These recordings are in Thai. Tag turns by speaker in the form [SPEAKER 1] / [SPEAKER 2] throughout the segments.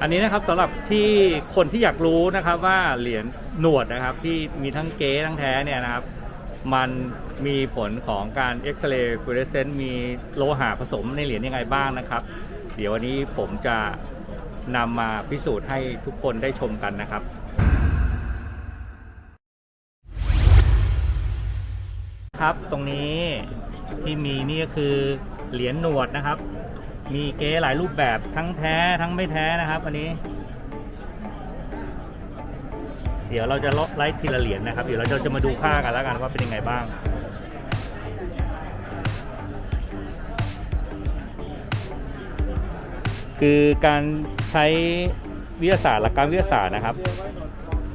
[SPEAKER 1] อันนี้นะครับสำหรับที่คนที่อยากรู้นะครับว่าเหรียญหนวดนะครับที่มีทั้งเก๊ทั้งแท้เนี่ยนะครับ มันมีผลของการเอ็กซเรย์ฟลูออเรสเซนต์มีโลหะผสมในเหรียญยังไงบ้างนะครับ เดี๋ยววันนี้ผมจะนำมาพิสูจน์ให้ทุกคนได้ชมกันนะครับครับตรงนี้ที่มีนี่ก็คือเหรียญหนวดนะครับ มีเก๊หลายรูปแบบทั้งแท้ทั้งไม่แท้นะครับอันนี้ เดี๋ยวเราจะลไล่ทีละเหรียญนะครับ เดี๋ยวเราจะมาดูค่ากันแล้วกันว่าเป็นยังไงบ้างคือการใช้วิทยาศาสตร์หลักการวิทยาศาสตร์นะครับ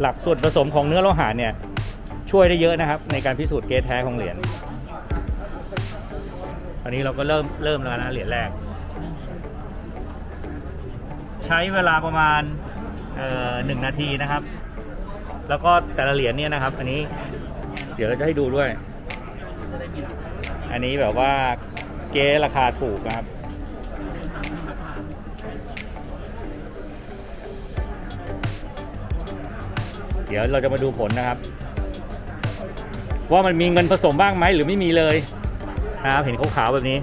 [SPEAKER 1] หลักส่วนผสมของเนื้อโลหะเนี่ยช่วยได้เยอะนะครับ ในการพิสูจน์เกสแท้ของเหรียญอันนี้เราก็เริ่มเริ่มแล้วนะเหรียญแรก ใช้เวลาประมาณหนึ่งนาทีนะครับ แล้วก็แต่ละเหรียญเนี่ยนะครับ อันนี้ เดี๋ยวเราจะให้ดูด้วย อันนี้แบบว่าเก๊ราคาถูกนะครับเดี๋ยวเราจะมาดูผลนะครับ ว่ามันมีเงินผสมบ้างไหมหรือไม่มีเลยนะครับเห็นขาวๆแบบนี้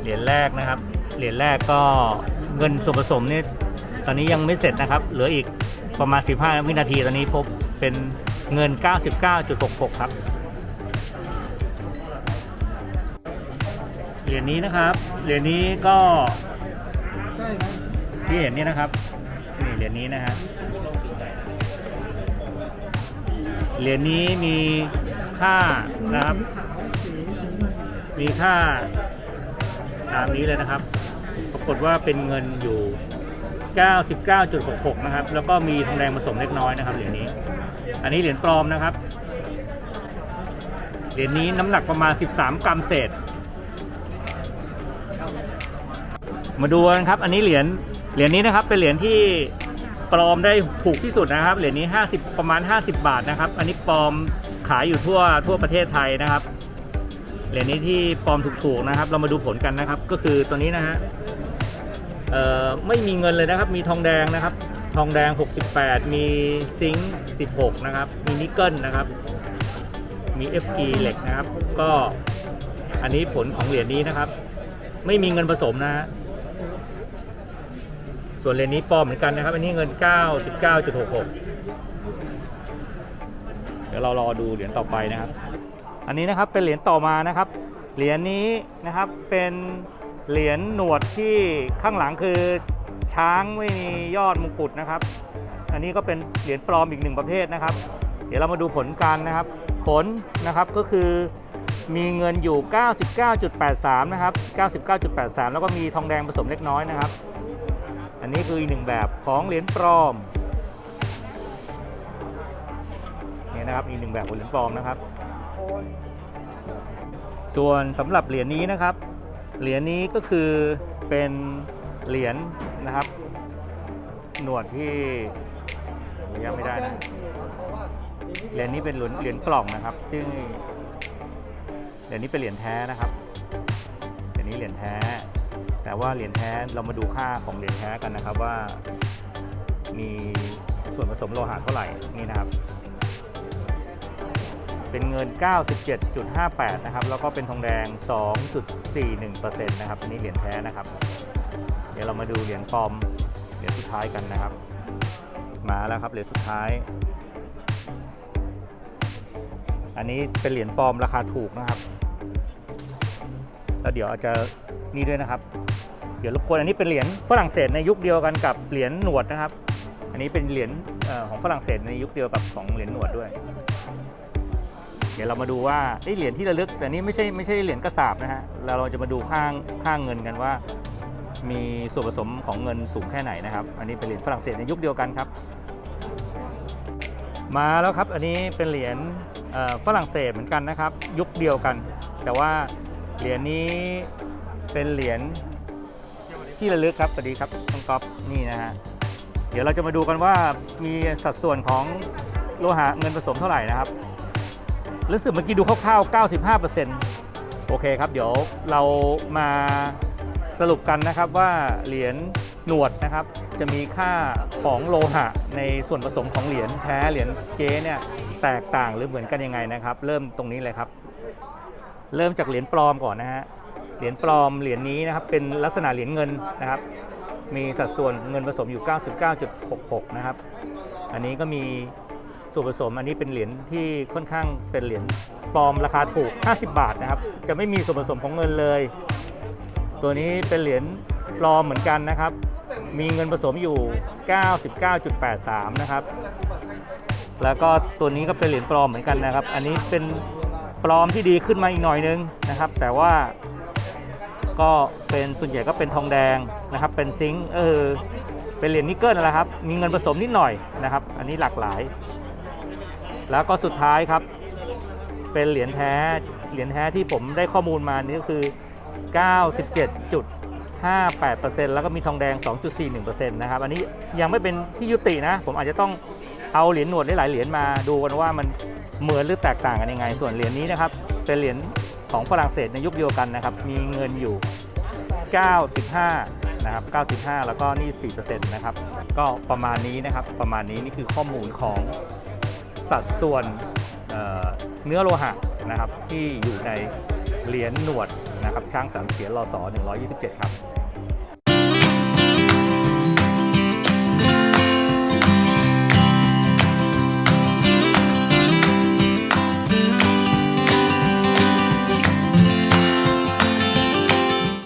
[SPEAKER 1] เหรียญแรกนะครับ เหรียญแรกก็เงินส่วนผสมนี่ตอนนี้ยังไม่เสร็จนะครับ เหลืออีกประมาณ 15 วินาทีตอนนี้พบเป็นเงิน 99.66 ครับ เหรียญนี้นะครับ เหรียญนี้ก็ที่เห็นนี่นะครับนี่เหรียญนี้นะฮะเหรียญนี้มีค่านะครับ มีค่า ตามนี้เลยนะครับ ปรากฏว่าเป็นเงินอยู่ 99.66 นะครับ แล้วก็มีทองแดงผสมเล็กน้อยนะครับเหรียญนี้ อันนี้เหรียญปลอมนะครับ เหรียญนี้น้ำหนักประมาณ 13 กรัมเศษ มาดูกันครับ อันนี้เหรียญ เหรียญนี้นะครับ เป็นเหรียญที่ปลอมได้ถูกที่สุดนะครับ เหรียญนี้ 50 ประมาณ 50 บาทนะครับ อันนี้ปลอมขายอยู่ทั่วทั่วประเทศไทยนะครับ เหรียญนี้ที่ปลอมถูกๆนะครับ เรามาดูผลกันนะครับ ก็คือตัวนี้นะฮะไม่มีเงินเลยนะครับ มีทองแดงนะครับ ทองแดง 68 มีซิงค์16 นะครับ มีนิกเกิลนะครับ มี Fe เหล็กนะครับ ก็อันนี้ผลของเหรียญนี้นะครับ ไม่มีเงินผสมนะฮะส่วนเหรียญนี้ปลอมเหมือนกันนะครับ อันนี้เงิน 99.66 เดี๋ยวเรารอดูเหรียญต่อไปนะครับ อันนี้นะครับเป็นเหรียญต่อมานะครับ เหรียญนี้นะครับเป็นเหรียญหนวดที่ข้างหลังคือช้างไม่มียอดมงกุฎนะครับ อันนี้ก็เป็นเหรียญปลอมอีกหนึ่งประเภทนะครับ เดี๋ยวเรามาดูผลกันนะครับ ผลนะครับก็คือมีเงินอยู่ 99.83 นะครับ 99.83 แล้วก็มีทองแดงผสมเล็กน้อยนะครับ อันนี้คืออีกหนึ่งแบบของเหรียญปลอม นี่นะครับอีกหนึ่งแบบของเหรียญปลอมนะครับ ส่วนสำหรับเหรียญนี้นะครับ เหรียญนี้ก็คือเป็นเหรียญนะครับ หนวดที่ยังไม่ได้นะเหรียญนี้เป็นเหรียญเหรียญกล่องนะครับ ซึ่งเหรียญนี้เป็นเหรียญแท้นะครับเหรียญนี้เหรียญแท้ แต่ว่าเหรียญแท้เรามาดูค่าของเหรียญแท้กันนะครับว่า มีส่วนผสมโลหะเท่าไหร่นี่นะครับ เป็นเงิน 97.58 นะครับ แล้วก็เป็นทองแดง 2.41%นะครับ อันนี้เหรียญแท้นะครับ เดี๋ยวเรามาดูเหรียญปลอม เหรียญสุดท้ายกันนะครับ มาแล้วครับเหรียญสุดท้าย อันนี้เป็นเหรียญปลอมราคาถูกนะครับแล้วเดี๋ยวอาจจะนี่ด้วยนะครับ เดี๋ยวรบกวนอันนี้เป็นเหรียญฝรั่งเศสในยุคเดียวกันกับเหรียญหนวดนะครับ อันนี้เป็นเหรียญของฝรั่งเศสในยุคเดียวกับของเหรียญหนวดด้วย ดี๋ยวเรามาดูว่าเหรียญที่ระลึก แต่นี่ไม่ใช่ไม่ใช่เหรียญกระสาบนะฮะเราเราจะมาดูข้างข้างเงินกันว่า มีส่วนผสมของเงินสูงแค่ไหนนะครับ อันนี้เป็นเหรียญฝรั่งเศสในยุคเดียวกันครับ มาแล้วครับอันนี้เป็นเหรียญฝรั่งเศสเหมือนกันนะครับ ยุคเดียวกัน แต่ว่าเหรียญนี้เป็นเหรียญที่ระลึกครับสวัสดีครับน้องก๊อฟนี่นะฮะเดี๋ยวเราจะมาดูกันว่ามีสัดส่วนของโลหะเงินผสมเท่าไหร่นะครับ รู้สึกเมื่อกี้ดูคร่าวๆ 95%โอเคครับ เดี๋ยวเรามาสรุปกันนะครับว่าเหรียญหนวดนะครับ จะมีค่าของโลหะในส่วนผสมของเหรียญแท้เหรียญเก๊เนี่ยแตกต่างหรือเหมือนกันยังไงนะครับ เริ่มตรงนี้เลยครับ เริ่มจากเหรียญปลอมก่อนนะฮะเหรียญปลอมเหรียญนี้นะครับเป็นลักษณะเหรียญเงินนะครับ มีสัดส่วนเงินผสมอยู่ 99.66 นะครับ อันนี้ก็มี ส่วนผสมอันนี้เป็นเหรียญที่ค่อนข้างเป็นเหรียญปลอมราคาถูก 50 บาทนะครับ จะไม่มีส่วนผสมของเงินเลย ตัวนี้เป็นเหรียญปลอมเหมือนกันนะครับ มีเงินผสมอยู่ 99.83 นะครับ แล้วก็ตัวนี้ก็เป็นเหรียญปลอมเหมือนกันนะครับ อันนี้เป็นปลอมที่ดีขึ้นมาอีกหน่อยนึงนะครับ แต่ว่าก็เป็นส่วนใหญ่ก็เป็นทองแดงนะครับ เป็นซิงค์เออเป็นเหรียญนิกเกิลนะครับ มีเงินผสมนิดหน่อยนะครับ อันนี้หลากหลาย แล้วก็สุดท้ายครับ เป็นเหรียญแท้ เหรียญแท้ที่ผมได้ข้อมูลมานี่ก็คือ 97.58%แล้วก็มีทองแดง 2.41%นะครับ อันนี้ยังไม่เป็นที่ยุตินะ ผมอาจจะต้องเอาเหรียญหนวดได้หลายเหรียญมาดูกันว่ามันเหมือนหรือแตกต่างกันยังไง ส่วนเหรียญนี้นะครับ เป็นเหรียญของฝรั่งเศสในยุคเดียวกันนะครับ มีเงินอยู่ 95 นะครับ 95 แล้วก็นี่ 4%นะครับ ก็ประมาณนี้นะครับ ประมาณนี้นี่คือข้อมูลของ สัดส่วนเเนื้อโลหะนะครับที่อยู่ในเหรียญหนวดนะครับช้างสามเสียนรอสอ127 ครับ